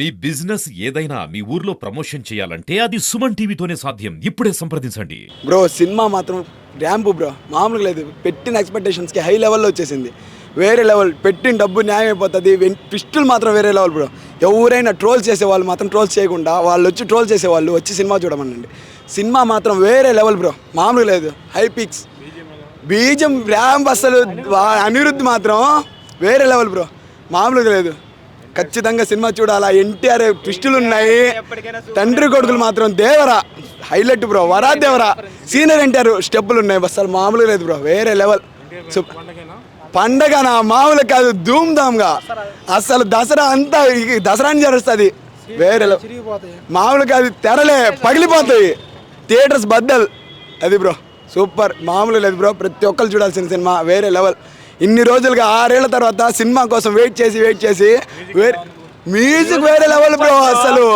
మీ business ఏదైనా మీ ఊర్లో promotion చేయాలంటే అది సుమన్ టీవీతోనే సాధ్యం. ఇప్పుడే సంప్రదించండి. బ్రో సినిమా మాత్రం ర్యాంపు బ్రో. మామూలుగా లేదు. పెట్టిన ఎక్స్పెక్టేషన్స్కి హై లెవెల్లో వచ్చేసింది. వేరే లెవెల్ పెట్టిన డబ్బు న్యాయం అయిపోతుంది. ట్విస్టులు మాత్రం వేరే లెవెల్ బ్రో. ఎవరైనా ట్రోల్ చేసే వాళ్ళు మాత్రం ట్రోల్ చేయకుండా వాళ్ళు వచ్చి ట్రోల్ చేసే వాళ్ళు వచ్చి సినిమా చూడమనండి. సినిమా మాత్రం వేరే లెవెల్ బ్రో. మామూలుగా లేదు. హై పిక్స్ బీజం ర్యాంప్ అసలు వా- అనిరుద్ధ్ మాత్రం వేరే లెవెల్ బ్రో. మామూలుగా లేదు. ఖచ్చితంగా సినిమా చూడాలా. ఎన్టీఆర్ ట్విస్టులు ఉన్నాయి తండ్రి కొడుకులు మాత్రం దేవరా. Highlight bro. వరా దేవరా. సీనియర్ ఎన్టీఆర్ స్టెప్పులు ఉన్నాయి అసలు మామూలుగా లేదు బ్రో. వేరే లెవెల్. సూప్- పండగనా? మామూలు కాదు. ధూమ్ ధామ్గా అసలు దసరా అంతా దసరాని జరుస్తుంది. వేరే మామూలు కాదు. తెరలే. పగిలిపోతాయి. థియేటర్స్ బద్దల్. అది బ్రో. సూపర్. మామూలు లేదు బ్రో. ప్రతి ఒక్కరు చూడాల్సిన సినిమా. వేరే లెవెల్. ఇన్ని రోజులుగా ఆరేళ్ళ తర్వాత సినిమా కోసం వెయిట్ చేసి వెయిట్ చేసి వేరే మ్యూజిక్ వేరే లెవెల్ బ్రో అసలు.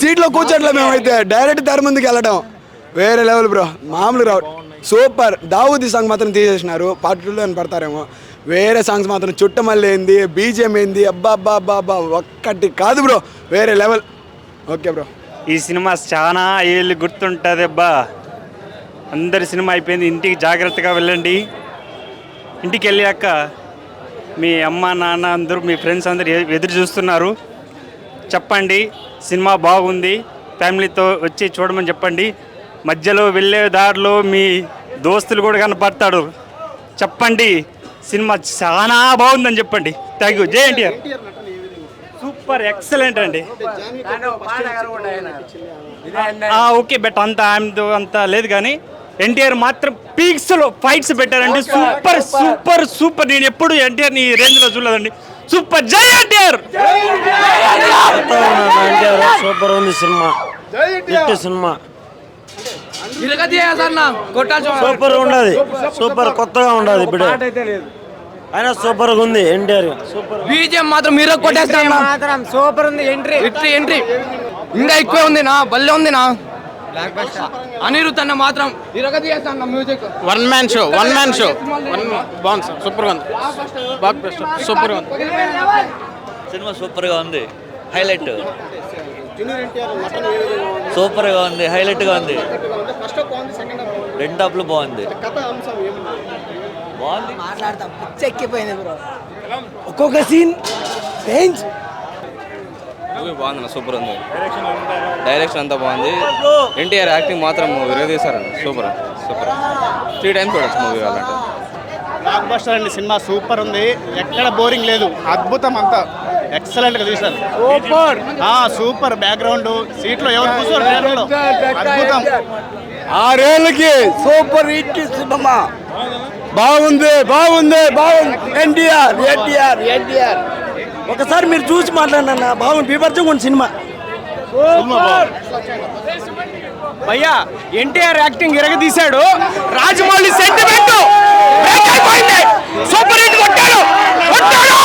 సీట్లో కూర్చోట్లే మేమైతే. డైరెక్ట్ తెర ముందుకు వెళ్ళడం వేరే లెవెల్ బ్రో. మామూలు రావు సూపర్. దావుది సాంగ్ మాత్రం తీసేసినారు. పార్ట్ టూలో అని పడతారేమో. వేరే సాంగ్స్ మాత్రం చుట్టమల్లి ఏంది బీజిఎం ఏంది అబ్బా అబ్బా అబ్బా అబ్బా ఒక్కటి కాదు బ్రో. వేరే లెవెల్. Okay bro. ఈ సినిమా చాలా ఏళ్ళు గుర్తుంటుంది అబ్బా. అందరి సినిమా అయిపోయింది. ఇంటికి జాగ్రత్తగా వెళ్ళండి. ఇంటికి వెళ్ళాక మీ అమ్మ నాన్న అందరూ మీ ఫ్రెండ్స్ అందరూ ఎదురు చూస్తున్నారు. చెప్పండి సినిమా బాగుంది ఫ్యామిలీతో వచ్చి చూడమని చెప్పండి. మధ్యలో వెళ్ళే దారిలో మీ దోస్తులు కూడా కనపడతాడు. చెప్పండి సినిమా చాలా బాగుందని చెప్పండి. Thank you J NTR. Super excellent అండి. ఆ, ఓకే బట్ అంత ఆమెతో అంత లేదు కానీ ఎన్టీఆర్ మాత్రం పీక్స్లో ఫైట్స్ పెట్టారండి. Super super super. నేను ఎప్పుడు ఎన్టీఆర్ని రేంజ్లో చూడలేదండి. సూపర్. జై ఎన్టీఆర్! సూపర్ ఉంది సినిమా సినిమా సూపర్ ఉండదు సూపర్ కొత్తగా ఉండదు ఇప్పుడే అయినా సూపర్గా ఉంది ఎన్టీఆర్. సూపర్. బీజిఎం మాత్రం మీరు కొట్టేస్తాను మాత్రం సూపర్ ఉంది ఎంట్రీ. Entry entry. ఇంకా ఎక్కువ ఉంది నా భలే ఉంది నా. అనిరుత్ అన్న మాత్రం music. One man show one man show one బాగుంది సార్ సూపర్గా ఉంది. బాగా సూపర్గా ఉంది. సినిమా సూపర్గా ఉంది. హైలైట్ సూపర్గా ఉంది హైలైట్గా ఉంది. రెండు హాఫ్లు బాగుంది. బాగుంది. చెక్కిపోయింది బ్రో. ఒక్కొక్క సీన్ మూవీ బాగుంది సూపర్ ఉంది. డైరెక్షన్ అంతా బాగుంది. ఎన్టీఆర్ యాక్టింగ్ మాత్రం విరగదీశారండి సూపర్ సూపర్ త్రీ టైమ్స్ చూడొచ్చు మూవీ వాళ్ళంటే బ్లాక్ బస్టర్ అండి సినిమా సూపర్ ఉంది. ఎక్కడ బోరింగ్ లేదు. అద్భుతం అంతా. ఎక్సలెంట్గా తీశారు. సూపర్ సూపర్ బ్యాక్గ్రౌండ్ సీట్లో ఎవరు కూర్చోరు. అద్భుతం. ఆరేళ్ళకి సూపర్ హిట్ సినిమా. బాగుంది బాగుంది బాగుంది. ఎన్టీఆర్ ఎన్టీఆర్ ఎన్టీఆర్ ఒకసారి మీరు చూసి మాట్లాడండి అన్న. బాగుంది ఉంది సినిమా. భయ్యా ఎన్టీఆర్ యాక్టింగ్ ఇరగదీశాడు రాజమౌళి సెంటిమెంట్ సూపర్ హిట్ కొట్టాడు. కొట్టాడు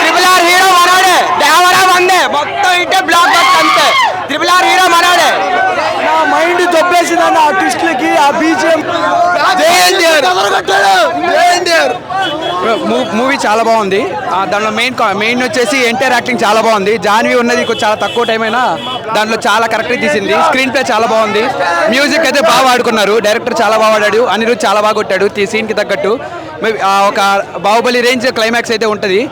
ట్రిపుల్ ఆర్ హీరో మనోడే దేవరా వందే మొత్తం ఇట్టే బ్లాక్ బస్టర్ అంతే ట్రిపుల్ ఆర్ హీరో మనోడే నా మైండ్ దొబ్బేసింది అన్న ఆ ట్విస్ట్లకి ఆ బీజిఎం మూవీ చాలా బాగుంది. ఆ, దాంట్లో మెయిన్ మెయిన్ వచ్చేసి ఎన్టీఆర్ యాక్టింగ్ చాలా బాగుంది. జాన్వి ఉన్నది చాలా తక్కువ టైం అయినా దాంట్లో చాలా కరెక్ట్గా తీసింది. స్క్రీన్ ప్లే చాలా బాగుంది. మ్యూజిక్ అయితే బాగా వాడుకున్నారు. డైరెక్టర్ చాలా బాగా వాడాడు. అనిరుద్ చాలా బాగా కొట్టాడు. ఈ సీన్కి తగ్గట్టు. ఒక బాహుబలి రేంజ్ క్లైమాక్స్ అయితే ఉంటుంది.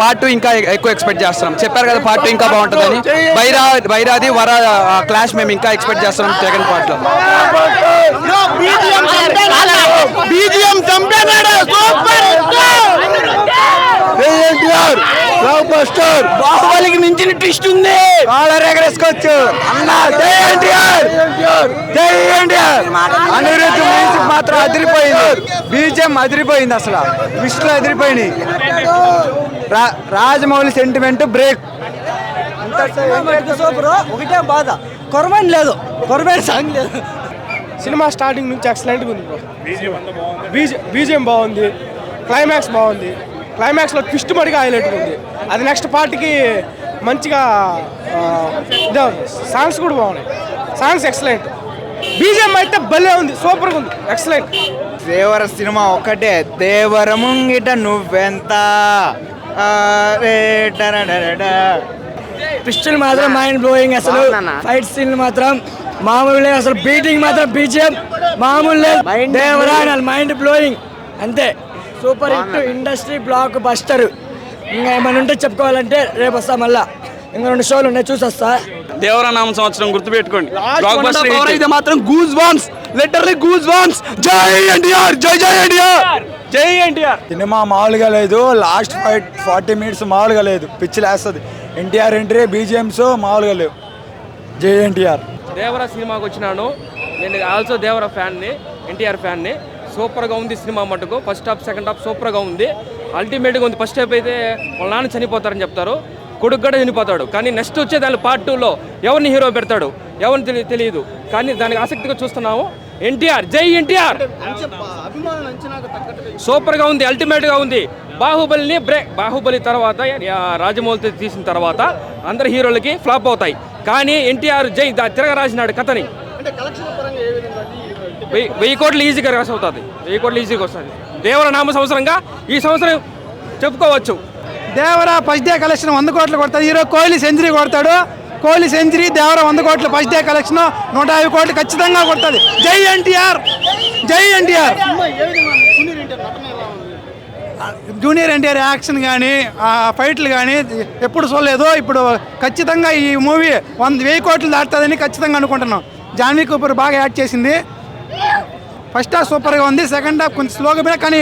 పార్ట్ టూ ఇంకా ఎక్కువ ఎక్స్పెక్ట్ చేస్తున్నాం. చెప్పారు కదా పార్ట్ టూ ఇంకా బాగుంటుందని. బైరా బైరాది వర క్లాష్ మేము ఇంకా ఎక్స్పెక్ట్ చేస్తున్నాం సెకండ్ పార్ట్లో. బీజిఎం చంపేనాడు సూపర్ ఎన్టీఆర్. బ్లాక్ బస్టర్ బాహుబలికి మించిన ట్విస్ట్ ఉంది. కాలర్ ఎగరేసుకోవచ్చు అన్న జై ఎన్టీఆర్. జై ఎన్టీఆర్. అనిరుద్ధ్ మ్యూజిక్ మాత్రం అదిరిపోయింది. బీజిఎం అదిరిపోయింది అసలు. ట్విస్ట్లు అదిరిపోయినాయి. రా- రాజమౌళి సెంటిమెంట్ బ్రేక్ సూపర్. ఒకటే బాధ. కొరమైన లేదు. కొరమైన సాంగ్ లేదు. సినిమా స్టార్టింగ్ నుంచి ఎక్సలెంట్గా ఉంది బ్రో బీజి బీజిఎం బాగుంది. క్లైమాక్స్ బాగుంది. క్లైమాక్స్లో ట్విస్ట్ మడిగా హైలైట్గా ఉంది. అది నెక్స్ట్ పార్ట్కి మంచిగా ఆ, ఇదే ఉంది సాంగ్స్ కూడా బాగున్నాయి. సాంగ్స్ ఎక్సలెంట్ బీజిఎం అయితే భలే ఉంది. సూపర్గా ఉంది. ఎక్సలెంట్ దేవర సినిమా ఒక్కటే దేవర ముంగిట నువ్వెంత. పిస్టల్ మాత్రం మైండ్ బ్లోయింగ్ అసలు. ఫైట్ సీన్ మాత్రం మామూలు లేదు అసలు బీటింగ్ మాత్రం బీజిఎం మామూలు లేదు. దేవరా మైండ్ బ్లోయింగ్ అంతే. Super hit industry blockbuster ఇంకా ఏమైనా ఉంటే చెప్పుకోవాలంటే రేపు వస్తా మళ్ళా. ఇంకా రెండు షోలు ఉన్నాయి చూసి వస్తా దేవరనామ సంవత్సరం గుర్తుపెట్టుకోండి. అయితే మాత్రం goose bumps literally goose bumps జై ఎన్టీఆర్ జై జై ఎన్టీఆర్. జై ఎన్టీఆర్. సినిమా మామూలుగా లేదు. లాస్ట్ ఫైట్ ఫార్టీ మినిట్స్ మామూలుగా లేదు. పిచ్చి లేస్తుంది. ఎన్టీఆర్ ఎంట్రీ బీజిఎంస్ మామూలుగా లేవు. జై ఎన్టీఆర్. దేవర సినిమాకి వచ్చినాను. నేను ఆల్సో దేవర ఫ్యాన్ని ఎన్టీఆర్ ఫ్యాన్ని. సూపర్గా ఉంది సినిమా మటుకు. ఫస్ట్ హాఫ్ సెకండ్ హాఫ్ సూపర్గా ఉంది. అల్టిమేట్గా ఉంది. ఫస్ట్ హాఫ్ అయితే వాళ్ళ నాన్న చనిపోతారని చెప్తారు. కొడుకు కూడా చనిపోతాడు. కానీ నెక్స్ట్ వచ్చే దాని పార్ట్ టూలో ఎవరిని హీరో పెడతాడు? ఎవరిని తెలియ తెలియదు. కానీ దానికి ఆసక్తిగా చూస్తున్నాము. ఎన్టీఆర్ జై ఎన్టీఆర్! సూపర్గా ఉంది. అల్టిమేట్గా ఉంది. బాహుబలిని బ్రేక్ బాహుబలి తర్వాత ఆ, రాజమౌళి తీసిన తర్వాత అందరు హీరోలకి ఫ్లాప్ అవుతాయి. కానీ ఎన్టీఆర్ జై దా- తిరగరాసినాడు కథని. వెయ్యి వెయ్యి కోట్లు ఈజీగా రాసి అవుతుంది వెయ్యి కోట్లు ఈజీగా వస్తుంది. దేవర నామ సంవత్సరంగా ఈ సంవత్సరం చెప్పుకోవచ్చు. దేవర ఫస్ట్ డే కలెక్షన్ వంద కోట్లు కొడతాడు. హీరో కోహ్లీ సెంచరీ కొడతాడు. కోహ్లీ సెంచరీ దేవర వంద కోట్లు ఫస్ట్ డే కలెక్షన్ నూట యాభై కోట్లు ఖచ్చితంగా కొడతాది. జై ఎన్టీఆర్! జై ఎన్టీఆర్! జూనియర్ ఎన్టీఆర్ యాక్షన్ కానీ ఫైట్లు కానీ ఎప్పుడు చూడలేదు ఇప్పుడు ఖచ్చితంగా ఈ మూవీ వంద వెయ్యి కోట్లు దాటుతుందని ఖచ్చితంగా అనుకుంటున్నాం. జాన్వీ కపూర్ బాగా యాడ్ చేసింది. ఫస్ట్ హాఫ్ సూపర్గా ఉంది సెకండ్ హాఫ్ కొంచెం స్లోగా పోయినా కానీ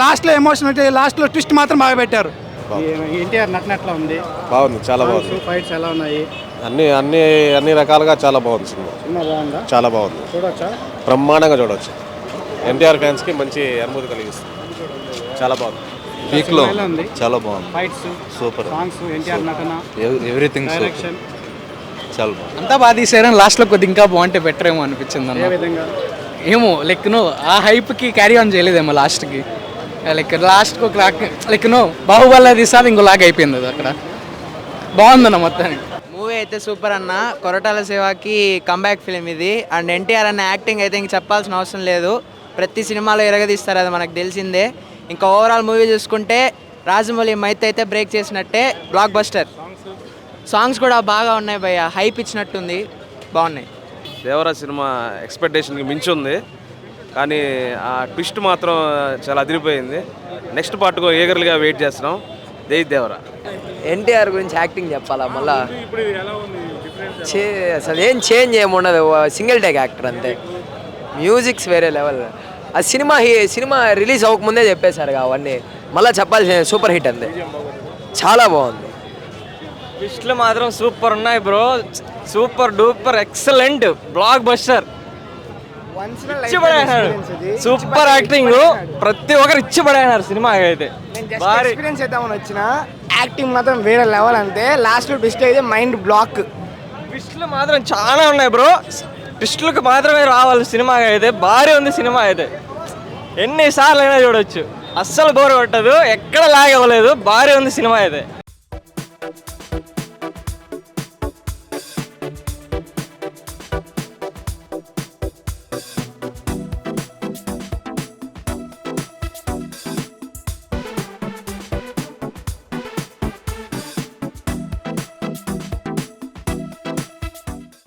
లాస్ట్లో ఎమోషన్ అంటే లాస్ట్లో ట్విస్ట్ మాత్రం బాగా పెట్టారు. ఎన్టీఆర్ నటన ఎట్లా ఉంది? బాగుంది చాలా బాగుంది. ఫైట్స్ ఎలా ఉన్నాయి? అన్ని అన్ని అన్ని రకాలుగా చాలా బాగుంది సినిమా. చాలా బాగుంది. చూడొచ్చా? బ్రహ్మాండంగా చూడవచ్చు ఎన్టీఆర్ ఫ్యాన్స్కి మంచి అనుభూతి కలిగిస్తుంది. చాలా బాగుంది. ఎలా ఉంది. చాలా బాగుంది. ఫైట్స్ సూపర్ సాంగ్స్ ఎన్టీఆర్ నటన ఎవ్రీథింగ్ డైరెక్షన్ చాలా బాగుంది. అంతా బాగా తీసారని లాస్ట్లో కొద్ది ఇంకా బాగుంటే బెటర్ ఏమో అనిపించింది ఏ అన్న విధంగా? ఏమో లైక్ నో ఆ హైప్కి క్యారీ ఆన్ చేయలేదేమో లాస్ట్కి లైక్ లాస్ట్కి ఒక లాక్ లైక్ నో బాహుబలి తీసాది ఇంకో లాగ్ అయిపోయింది అది అక్కడ. బాగుందన్న మొత్తానికి. మూవీ అయితే సూపర్ అన్న. కొరటాల సేవాకి కంబ్యాక్ ఫిలిం ఇది. అండ్ ఎన్టీఆర్ అన్న యాక్టింగ్ అయితే ఇంక చెప్పాల్సిన అవసరం లేదు. ప్రతి సినిమాలో ఎరగదీస్తారు అది మనకు తెలిసిందే. ఇంకా ఓవరాల్ మూవీ చూసుకుంటే రాజమౌళి మైత్ అయితే బ్రేక్ చేసినట్టే బ్లాక్ బస్టర్ సాంగ్స్ కూడా బాగా ఉన్నాయి భయ్య హైప్ ఇచ్చినట్టుంది బాగున్నాయి. దేవరా సినిమా ఎక్స్పెక్టేషన్కి మించి ఉంది. కానీ ఆ ట్విస్ట్ మాత్రం చాలా అదిరిపోయింది. నెక్స్ట్ పార్ట్కు ఏగర్లుగా వెయిట్ చేస్తున్నాం. జై దేవరా. ఎన్టీఆర్ గురించి యాక్టింగ్ చెప్పాలా మళ్ళా? అసలు ఏం చేంజ్ ఏముండదు సింగిల్ టేక్ యాక్టర్ అంతే. మ్యూజిక్స్ వేరే లెవెల్ ఆ సినిమా హీ- సినిమా రిలీజ్ అవ్వకముందే చెప్పేశారు అవన్నీ. మళ్ళీ చెప్పాల్సిన సూపర్ హిట్ అంతే చాలా బాగుంది. ట్విస్ట్లు మాత్రం సూపర్ ఉన్నాయి bro. Super duper excellent blockbuster super acting. ప్రతి ఒక్కరు ఇచ్చిపడేసినారు సినిమా అయితే. భారీ. ఎక్స్పీరియన్స్ చేద్దామని వచ్చిన. యాక్టింగ్ మాత్రం వేరే లెవెల్ అంతే. లాస్ట్ ట్విస్ట్ అయితే మైండ్ బ్లాక్ ట్విస్ట్లు మాత్రం చాలా ఉన్నాయి బ్రో. ట్విస్ట్లకు మాత్రమే రావాలి సినిమా అయితే. భారీ ఉంది సినిమా అయితే. ఎన్నిసార్లు అయినా చూడొచ్చు. అస్సలు బోర్ కొట్టదు. ఎక్కడ లాగ్ అవ్వలేదు. భారీ ఉంది సినిమా అయితే.